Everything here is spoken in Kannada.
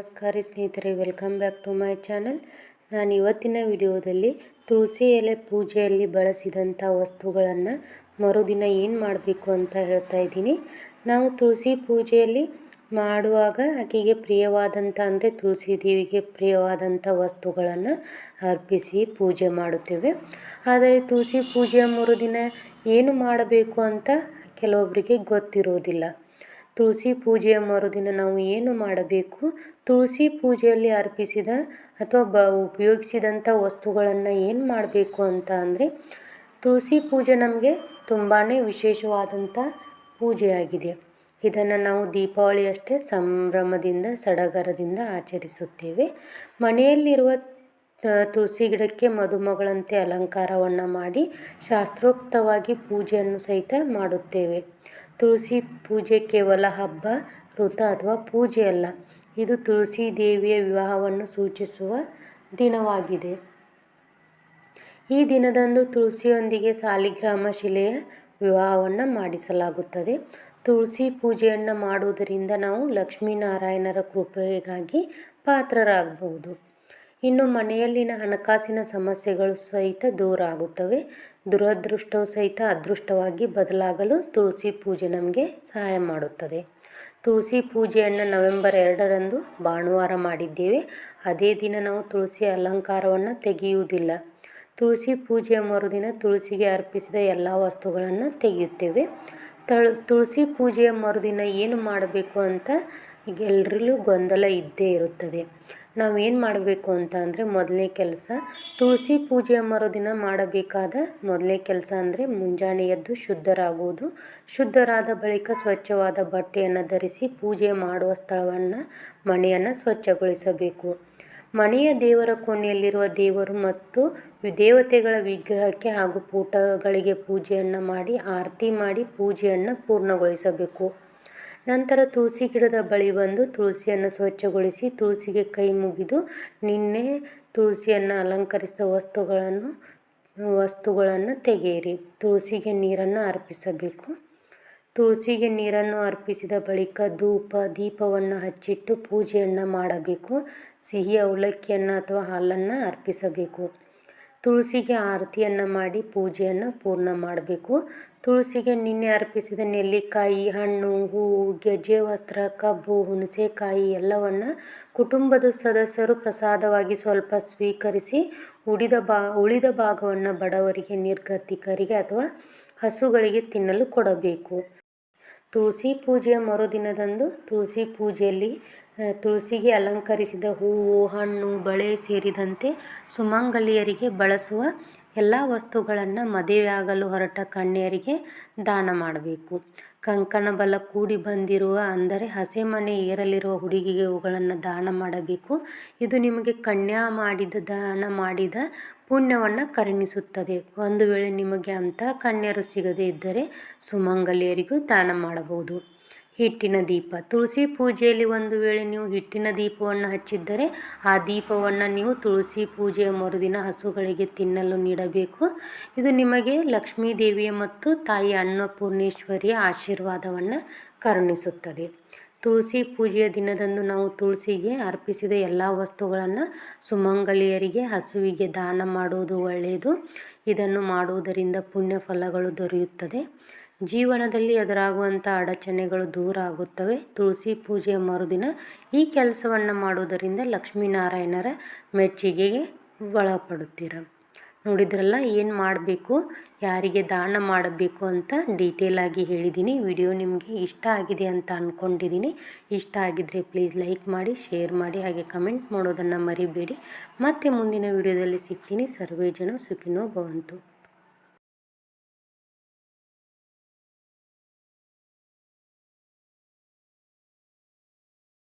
ನಮಸ್ಕಾರ ಸ್ನೇಹಿತರೆ welcome back to my channel ನಾನು ಇವತ್ತಿನ ವಿಡಿಯೋದಲ್ಲಿ ತುಳಸಿ ಎಲೆ ಪೂಜೆಯಲ್ಲಿ ಬಳಸಿದಂಥ ವಸ್ತುಗಳನ್ನು ಮರುದಿನ ಏನು ಮಾಡಬೇಕು ಅಂತ ಹೇಳ್ತಾ ಇದ್ದೀನಿ. ನಾವು ತುಳಸಿ ಪೂಜೆಯಲ್ಲಿ ಮಾಡುವಾಗ ಆಕೆಗೆ ಪ್ರಿಯವಾದಂಥ, ಅಂದರೆ ತುಳಸಿ ದೇವಿಗೆ ಪ್ರಿಯವಾದಂಥ ವಸ್ತುಗಳನ್ನು ಅರ್ಪಿಸಿ ಪೂಜೆ ಮಾಡುತ್ತೇವೆ. ಆದರೆ ತುಳಸಿ ಪೂಜೆಯ ಮರುದಿನ ಏನು ಮಾಡಬೇಕು ಅಂತ ಕೆಲವೊಬ್ಬರಿಗೆ ಗೊತ್ತಿರೋದಿಲ್ಲ. ತುಳಸಿ ಪೂಜೆಯ ಮರುದಿನ ನಾವು ಏನು ಮಾಡಬೇಕು? ತುಳಸಿ ಪೂಜೆಯಲ್ಲಿ ಅರ್ಪಿಸಿದ ಅಥವಾ ಬ, ಉಪಯೋಗಿಸಿದಂಥ ವಸ್ತುಗಳನ್ನು ಏನು ಮಾಡಬೇಕು ಅಂತ ಅಂದರೆ, ತುಳಸಿ ಪೂಜೆ ನಮಗೆ ತುಂಬಾ ವಿಶೇಷವಾದಂಥ ಪೂಜೆಯಾಗಿದೆ. ಇದನ್ನು ನಾವು ದೀಪಾವಳಿಯಷ್ಟೇ ಸಂಭ್ರಮದಿಂದ, ಸಡಗರದಿಂದ ಆಚರಿಸುತ್ತೇವೆ. ಮನೆಯಲ್ಲಿರುವ ತುಳಸಿ ಗಿಡಕ್ಕೆ ಮದುಮಗಳಂತೆ ಅಲಂಕಾರವನ್ನು ಮಾಡಿ ಶಾಸ್ತ್ರೋಕ್ತವಾಗಿ ಪೂಜೆಯನ್ನು ಸಹಿತ ಮಾಡುತ್ತೇವೆ. ತುಳಸಿ ಪೂಜೆ ಕೇವಲ ಹಬ್ಬ ವೃತ ಅಥವಾ ಪೂಜೆ ಅಲ್ಲ. ಇದು ತುಳಸಿ ದೇವಿಯ ವಿವಾಹವನ್ನು ಸೂಚಿಸುವ ದಿನವಾಗಿದೆ. ಈ ದಿನದಂದು ತುಳಸಿಯೊಂದಿಗೆ ಸಾಲಿಗ್ರಾಮ ಶಿಲೆಯ ವಿವಾಹವನ್ನು ಮಾಡಿಸಲಾಗುತ್ತದೆ. ತುಳಸಿ ಪೂಜೆಯನ್ನು ಮಾಡುವುದರಿಂದ ನಾವು ಲಕ್ಷ್ಮೀನಾರಾಯಣರ ಕೃಪೆಗಾಗಿ ಪಾತ್ರರಾಗಬಹುದು. ಇನ್ನು ಮನೆಯಲ್ಲಿನ ಹಣಕಾಸಿನ ಸಮಸ್ಯೆಗಳು ಸಹಿತ ದೂರ ಆಗುತ್ತವೆ. ದುರದೃಷ್ಟವು ಸಹಿತ ಅದೃಷ್ಟವಾಗಿ ಬದಲಾಗಲು ತುಳಸಿ ಪೂಜೆ ನಮಗೆ ಸಹಾಯ ಮಾಡುತ್ತದೆ. ತುಳಸಿ ಪೂಜೆಯನ್ನು ನವೆಂಬರ್ ಎರಡರಂದು ಭಾನುವಾರ ಮಾಡಿದ್ದೇವೆ. ಅದೇ ದಿನ ನಾವು ತುಳಸಿ ಅಲಂಕಾರವನ್ನು ತೆಗೆಯುವುದಿಲ್ಲ. ತುಳಸಿ ಪೂಜೆಯ ಮರುದಿನ ತುಳಸಿಗೆ ಅರ್ಪಿಸಿದ ಎಲ್ಲ ವಸ್ತುಗಳನ್ನು ತೆಗೆಯುತ್ತೇವೆ. ತಳು, ತುಳಸಿ ಪೂಜೆಯ ಮರುದಿನ ಏನು ಮಾಡಬೇಕು ಅಂತ ಈಗ ಎಲ್ಲರಲ್ಲೂ ಗೊಂದಲ ಇದ್ದೇ ಇರುತ್ತದೆ. ನಾವೇನು ಮಾಡಬೇಕು ಅಂತ ಅಂದರೆ ಮೊದಲನೇ ಕೆಲಸ, ತುಳಸಿ ಪೂಜೆ ಮರುದಿನ ಮಾಡಬೇಕಾದ ಮೊದಲನೇ ಕೆಲಸ ಅಂದರೆ ಮುಂಜಾನೆ ಎದ್ದು ಶುದ್ಧರಾಗುವುದು. ಶುದ್ಧರಾದ ಬಳಿಕ ಸ್ವಚ್ಛವಾದ ಬಟ್ಟೆಯನ್ನು ಧರಿಸಿ ಪೂಜೆ ಮಾಡುವ ಸ್ಥಳವನ್ನು ಮನೆಯನ್ನು ಸ್ವಚ್ಛಗೊಳಿಸಬೇಕು. ಮನೆಯ ದೇವರ ಕೋಣೆಯಲ್ಲಿರುವ ದೇವರು ಮತ್ತು ದೇವತೆಗಳ ವಿಗ್ರಹಕ್ಕೆ ಹಾಗೂ ಪೂಟಗಳಿಗೆ ಪೂಜೆಯನ್ನು ಮಾಡಿ, ಆರತಿ ಮಾಡಿ ಪೂಜೆಯನ್ನು ಪೂರ್ಣಗೊಳಿಸಬೇಕು. ನಂತರ ತುಳಸಿ ಗಿಡದ ಬಳಿ ಬಂದು ತುಳಸಿಯನ್ನು ಸ್ವಚ್ಛಗೊಳಿಸಿ ತುಳಸಿಗೆ ಕೈ ಮುಗಿದು ನಿನ್ನೆ ತುಳಸಿಯನ್ನು ಅಲಂಕರಿಸಿದ ವಸ್ತುಗಳನ್ನು ವಸ್ತುಗಳನ್ನು ತೆಗೆಯಿರಿ. ತುಳಸಿಗೆ ನೀರನ್ನು ಅರ್ಪಿಸಬೇಕು. ತುಳಸಿಗೆ ನೀರನ್ನು ಅರ್ಪಿಸಿದ ಬಳಿಕ ಧೂಪ, ದೀಪವನ್ನು ಹಚ್ಚಿಟ್ಟು ಪೂಜೆಯನ್ನು ಮಾಡಬೇಕು. ಸಿಹಿ ಅವಲಕ್ಕಿಯನ್ನು ಅಥವಾ ಹಾಲನ್ನು ಅರ್ಪಿಸಬೇಕು. ತುಳಸಿಗೆ ಆರತಿಯನ್ನು ಮಾಡಿ ಪೂಜೆಯನ್ನು ಪೂರ್ಣ ಮಾಡಬೇಕು. ತುಳಸಿಗೆ ನಿನ್ನೆ ಅರ್ಪಿಸಿದ ನೆಲ್ಲಿಕಾಯಿ, ಹಣ್ಣು, ಹೂವು, ಗೆಜ್ಜೆ, ವಸ್ತ್ರ, ಕಬ್ಬು, ಹುಣಸೆಕಾಯಿ ಎಲ್ಲವನ್ನು ಕುಟುಂಬದ ಸದಸ್ಯರು ಪ್ರಸಾದವಾಗಿ ಸ್ವಲ್ಪ ಸ್ವೀಕರಿಸಿ ಉಳಿದ ಬಾ, ಉಳಿದ ಭಾಗವನ್ನು ಬಡವರಿಗೆ, ನಿರ್ಗತಿಕರಿಗೆ ಅಥವಾ ಹಸುಗಳಿಗೆ ತಿನ್ನಲು ಕೊಡಬೇಕು. ತುಳಸಿ ಪೂಜೆಯ ಮರುದಿನದಂದು ತುಳಸಿ ಪೂಜೆಯಲ್ಲಿ ತುಳಸಿಗೆ ಅಲಂಕರಿಸಿದ ಹೂವು, ಹಣ್ಣು, ಬಳೆ ಸೇರಿದಂತೆ ಸುಮಂಗಲಿಯರಿಗೆ ಬಳಸುವ ಎಲ್ಲ ವಸ್ತುಗಳನ್ನು ಮದುವೆಯಾಗಲು ಹೊರಟ ಕನ್ಯರಿಗೆ ದಾನ ಮಾಡಬೇಕು. ಕಂಕಣ ಬಲ ಕೂಡಿ ಬಂದಿರುವ ಅಂದರೆ ಹಸೆಮಣೆ ಏರಲಿರುವ ಹುಡುಗಿಗೆ ಇವುಗಳನ್ನು ದಾನ ಮಾಡಬೇಕು. ಇದು ನಿಮಗೆ ಕನ್ಯಾ ಮಾಡಿದ ದಾನ ಮಾಡಿದ ಪುಣ್ಯವನ್ನು ಕರುಣಿಸುತ್ತದೆ. ಒಂದು ವೇಳೆ ನಿಮಗೆ ಅಂಥ ಕನ್ಯರು ಸಿಗದೇ ಇದ್ದರೆ ಸುಮಂಗಲಿಯರಿಗೂ ದಾನ ಮಾಡಬಹುದು. ಹಿಟ್ಟಿನ ದೀಪ. ತುಳಸಿ ಪೂಜೆಯಲ್ಲಿ ಒಂದು ವೇಳೆ ನೀವು ಹಿಟ್ಟಿನ ದೀಪವನ್ನು ಹಚ್ಚಿದ್ದರೆ, ಆ ದೀಪವನ್ನು ನೀವು ತುಳಸಿ ಪೂಜೆಯ ಮರುದಿನ ಹಸುಗಳಿಗೆ ತಿನ್ನಲು ನೀಡಬೇಕು. ಇದು ನಿಮಗೆ ಲಕ್ಷ್ಮೀ ದೇವಿಯ ಮತ್ತು ತಾಯಿ ಅನ್ನಪೂರ್ಣೇಶ್ವರಿಯ ಆಶೀರ್ವಾದವನ್ನು ಕರುಣಿಸುತ್ತದೆ. ತುಳಸಿ ಪೂಜೆಯ ದಿನದಂದು ನಾವು ತುಳಸಿಗೆ ಅರ್ಪಿಸಿದ ಎಲ್ಲ ವಸ್ತುಗಳನ್ನು ಸುಮಂಗಲಿಯರಿಗೆ, ಹಸುವಿಗೆ ದಾನ ಮಾಡುವುದು ಒಳ್ಳೆಯದು. ಇದನ್ನು ಮಾಡುವುದರಿಂದ ಪುಣ್ಯ ಫಲಗಳು ದೊರೆಯುತ್ತದೆ. ಜೀವನದಲ್ಲಿ ಎದುರಾಗುವಂಥ ಅಡಚಣೆಗಳು ದೂರ ಆಗುತ್ತವೆ. ತುಳಸಿ ಪೂಜೆಯ ಮರುದಿನ ಈ ಕೆಲಸವನ್ನು ಮಾಡುವುದರಿಂದ ಲಕ್ಷ್ಮೀನಾರಾಯಣರ ಮೆಚ್ಚುಗೆಗೆ ಒಳಪಡುತ್ತೀರ. ನೋಡಿದ್ರಲ್ಲ, ಏನು ಮಾಡಬೇಕು, ಯಾರಿಗೆ ದಾನ ಮಾಡಬೇಕು ಅಂತ ಡೀಟೇಲಾಗಿ ಹೇಳಿದ್ದೀನಿ ವಿಡಿಯೋ ನಿಮಗೆ ಇಷ್ಟ ಆಗಿದೆ ಅಂತ ಅಂದ್ಕೊಂಡಿದ್ದೀನಿ ಇಷ್ಟ ಆಗಿದ್ದರೆ ಪ್ಲೀಸ್ ಲೈಕ್ ಮಾಡಿ, ಶೇರ್ ಮಾಡಿ, ಹಾಗೆ ಕಮೆಂಟ್ ಮಾಡೋದನ್ನು ಮರಿಬೇಡಿ. ಮತ್ತೆ ಮುಂದಿನ ವಿಡಿಯೋದಲ್ಲಿ ಸಿಗ್ತೀನಿ. ಸರ್ವೇ ಜನ ಸುಖಿನೋ ಭವಂತು.